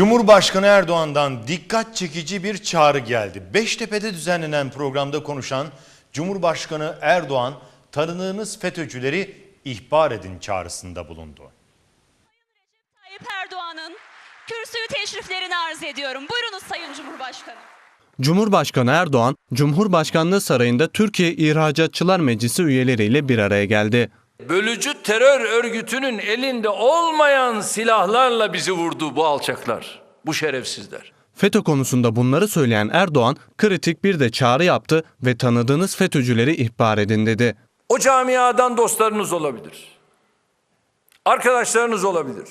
Cumhurbaşkanı Erdoğan'dan dikkat çekici bir çağrı geldi. Beştepe'de düzenlenen programda konuşan Cumhurbaşkanı Erdoğan tanıdığınız FETÖ'cüleri ihbar edin çağrısında bulundu. Tayyip Erdoğan'ın kürsüyü teşriflerini arz ediyorum. Buyurunuz Sayın Cumhurbaşkanı. Cumhurbaşkanı Erdoğan, Cumhurbaşkanlığı Sarayı'nda Türkiye İhracatçılar Meclisi üyeleriyle bir araya geldi. Bölücü terör örgütünün elinde olmayan silahlarla bizi vurdu bu alçaklar, bu şerefsizler. FETÖ konusunda bunları söyleyen Erdoğan, kritik bir de çağrı yaptı ve tanıdığınız FETÖ'cüleri ihbar edin dedi. O camiadan dostlarınız olabilir. Arkadaşlarınız olabilir.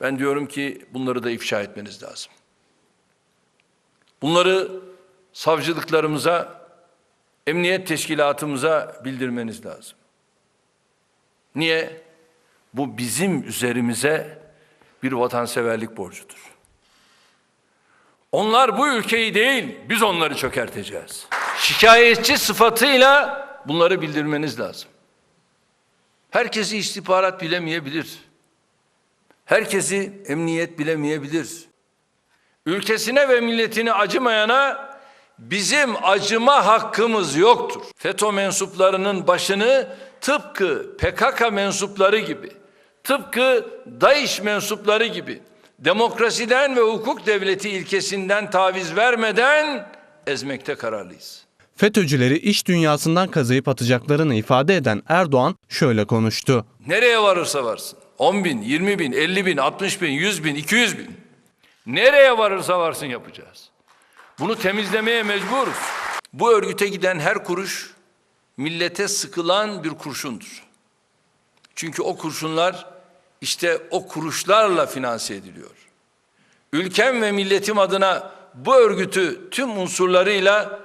Ben diyorum ki bunları da ifşa etmeniz lazım. Bunları savcılıklarımıza, emniyet teşkilatımıza bildirmeniz lazım. Niye? Bu bizim üzerimize bir vatanseverlik borcudur. Onlar bu ülkeyi değil, biz onları çökerteceğiz. Şikayetçi sıfatıyla bunları bildirmeniz lazım. Herkesi istihbarat bilemeyebilir. Herkesi emniyet bilemeyebilir. Ülkesine ve milletine acımayana bizim acıma hakkımız yoktur. FETÖ mensuplarının başını tıpkı PKK mensupları gibi, tıpkı DAEŞ mensupları gibi demokrasiden ve hukuk devleti ilkesinden taviz vermeden ezmekte kararlıyız. FETÖ'cüleri iş dünyasından kazıyıp atacaklarını ifade eden Erdoğan şöyle konuştu. Nereye varırsa varsın. 10 bin, 20 bin, 50 bin, 60 bin, 100 bin, 200 bin. Nereye varırsa varsın yapacağız. Bunu temizlemeye mecburuz. Bu örgüte giden her kuruş millete sıkılan bir kurşundur. Çünkü o kurşunlar işte o kuruşlarla finanse ediliyor. Ülkem ve milletim adına bu örgütü tüm unsurlarıyla,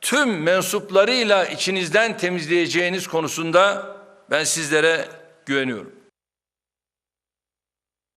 tüm mensuplarıyla içinizden temizleyeceğiniz konusunda ben sizlere güveniyorum.